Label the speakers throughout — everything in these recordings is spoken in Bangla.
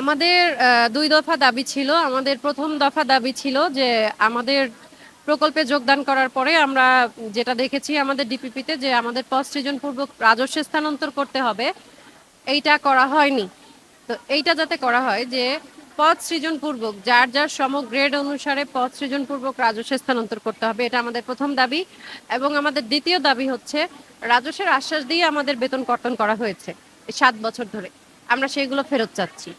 Speaker 1: আমাদের দুই দফা দাবি ছিল। আমাদের প্রথম দফা দাবি ছিল যে আমাদের প্রকল্পে যোগদান করার পরে আমরা যেটা দেখেছি আমাদের ডিপিপিতে যে আমাদের পদ সৃজনপূর্বক রাজস্ব স্থানান্তর করতে হবে। এইটা করা হয়নি। তো এইটা যাতে করা হয় যে পদ সৃজনপূর্বক, যার যার সম গ্রেড অনুসারে পদ সৃজনপূর্বক রাজস্ব স্থানান্তর করতে হবে, এটা আমাদের প্রথম দাবি। এবং আমাদের দ্বিতীয় দাবি হচ্ছে, রাজস্বের আশ্বাস দিয়ে আমাদের বেতন কর্তন করা হয়েছে, সাত বছর ধরে। আমরা সেইগুলো ফেরত চাচ্ছি।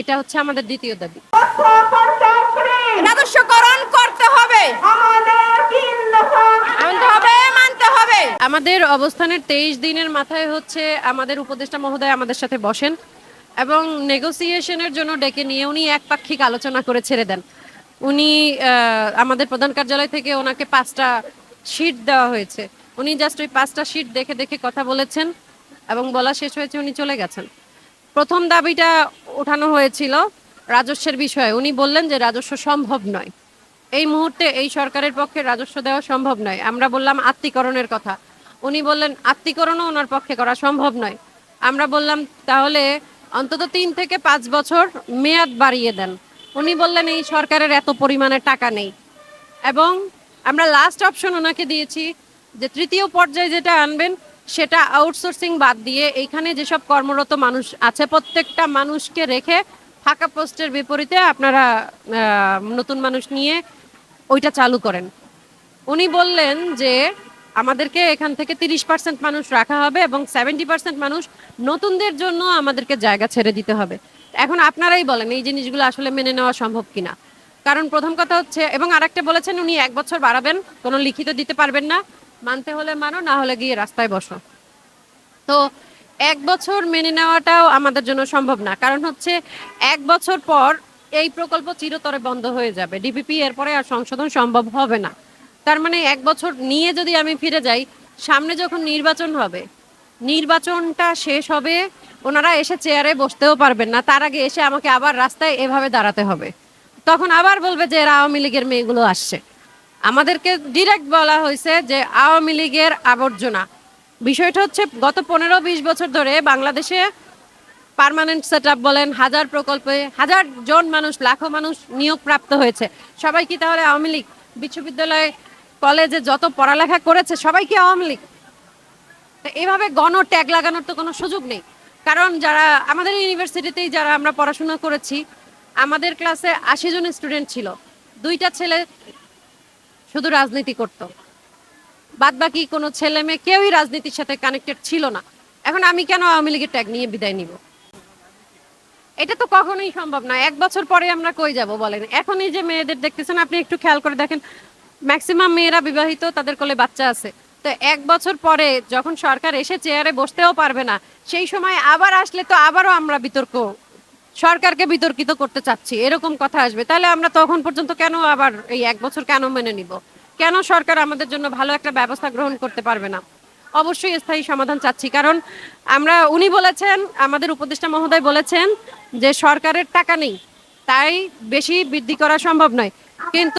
Speaker 1: এটা হচ্ছে আমাদের দ্বিতীয় দাবি।
Speaker 2: রাজস্বকরণ করতে হবে। মানতে হবে মানতে হবে।
Speaker 1: আমাদের অবস্থানের তেইশ দিনের মাথায় হচ্ছে আমাদের উপদেষ্টা মহোদয় আমাদের সাথে বসেন এবং নেগোসিয়েশনের জন্য ডেকে নিয়ে উনি একপাক্ষিক আলোচনা করে ছেড়ে দেন। উনি আমাদের প্রধান কার্যালয় থেকে ওনাকে পাঁচটা শিট দেওয়া হয়েছে। উনি জাস্ট ওই পাঁচটা শিট দেখে দেখে কথা বলেছেন এবং বলা শেষ হয়েছে উনি চলে গেছেন। প্রথম দাবিটা ওঠানো হয়েছিল রাজস্বের বিষয়ে। উনি বললেন যে রাজস্ব সম্ভব নয়। এই মুহূর্তে এই সরকারের পক্ষে রাজস্ব দেওয়া সম্ভব নয়। আমরা বললাম আত্মীকরণের কথা। উনি বললেন আত্মীকরণও ওনার পক্ষে করা সম্ভব নয়। আমরা বললাম, তাহলে অন্তত তিন থেকে পাঁচ বছর মেয়াদ বাড়িয়ে দেন। উনি বললেন, এই সরকারের এত পরিমাণে টাকা নেই। এবং আমরা লাস্ট অপশন ওনাকে দিয়েছি যে তৃতীয় পর্যায়ে যেটা আনবেন সেটা আউটসোর্সিং বাদ দিয়ে এইখানে যেসব কর্মরত মানুষ আছে, প্রত্যেকটা মানুষকে রেখে ফাঁকা পোস্টের বিপরীতে আপনারা নতুন মানুষ নিয়ে ওইটা চালু করেন। উনি বললেন যে আমাদেরকে এখান থেকে তিরিশ পার্সেন্ট মানুষ রাখা হবে এবং সেভেন্টি পার্সেন্ট মানুষ নতুনদের জন্য আমাদেরকে জায়গা ছেড়ে দিতে হবে। এখন আপনারাই বলেন এই জিনিসগুলো আসলে মেনে নেওয়া সম্ভব কিনা। কারণ প্রথম কথা হচ্ছে, এবং আরেকটা বলেছেন, উনি এক বছর বাড়াবেন, কোনো লিখিত দিতে পারবেন না। মানতে হলে মানো, না হলে গিয়ে রাস্তায় বসো। তো এক বছর মেনে নেওয়াটাও আমাদের জন্য সম্ভব না। কারণ হচ্ছে এক বছর পর এই প্রকল্প চিরতরে বন্ধ হয়ে যাবে। ডিপিপি এরপরে আর সংশোধন সম্ভব হবে না। তার মানে এক বছর নিয়ে যদি আমি ফিরে যাই, সামনে যখন নির্বাচন হবে, নির্বাচনটা শেষ হবে, ওনারা এসে চেয়ারে বসতেও পারবেন না। তার আগে এসে আমাকে আবার রাস্তায় এভাবে দাঁড়াতে হবে। তখন আবার বলবে যে এরা আওয়ামী লীগের মেয়েগুলো আসছে। আমাদেরকে ডিরেক্ট বলা হয়েছে যে আওয়ামী লীগের আবর্জনা। বিষয়টা হচ্ছে গত পনেরো বিশ বছর ধরে বাংলাদেশে পার্মানেন্ট সেট বলেন, হাজার প্রকল্পে হাজার জন মানুষ, লাখো মানুষ নিয়োগ প্রাপ্ত হয়েছে। সবাই কি তাহলে আওয়ামী লীগ? বিশ্ববিদ্যালয়ে, কলেজে যত পড়ালেখা করেছে, সবাই কি আওয়ামী লীগ? এভাবে গণ ট্যাগ লাগানোর তো কোনো সুযোগ নেই। কারণ যারা, আমাদের ইউনিভার্সিটিতেই যারা আমরা পড়াশোনা করেছি, আমাদের ক্লাসে আশি জন স্টুডেন্ট ছিল। দুইটা ছেলে শুধু রাজনীতি করতো। বাদ বাকি কোনো ছেলে মেয়ে কেউই রাজনীতির সাথে কানেক্টেড ছিল না। এখন আমি কেন আওয়ামী লীগের ট্যাগ নিয়ে বিদায় নিব? এটা তো কখনোই সম্ভব না। এক বছর পরে আমরা কই যাব বলেন? এখন এই যে মেয়েদের দেখতেছেন, আপনি একটু খেয়াল করে দেখেন ম্যাক্সিমাম মেয়েরা বিবাহিত, তাদের কোলে বাচ্চা আছে। তো এক বছর পরে যখন সরকার এসে চেয়ারে বসতেও পারবে না, সেই সময় আবার আসলে তো আবারও আমরা বিতর্ক সরকারকে বিতর্কিত করতে চাচ্ছি, এরকম কথা আসবে। তাহলে আমরা তখন পর্যন্ত কেন আবার এই এক বছর কেন মেনে নিব? কেন সরকার আমাদের জন্য ভালো একটা ব্যবস্থা গ্রহণ করতে পারবে না? অবশ্যই স্থায়ী সমাধান চাচ্ছি, কারণ আমরা, উনি বলেছেন, আমাদের উপদেষ্টা মহোদয় বলেছেন যে সরকারের টাকা নেই, তাই বেশি বৃদ্ধি করা সম্ভব নয়। কিন্তু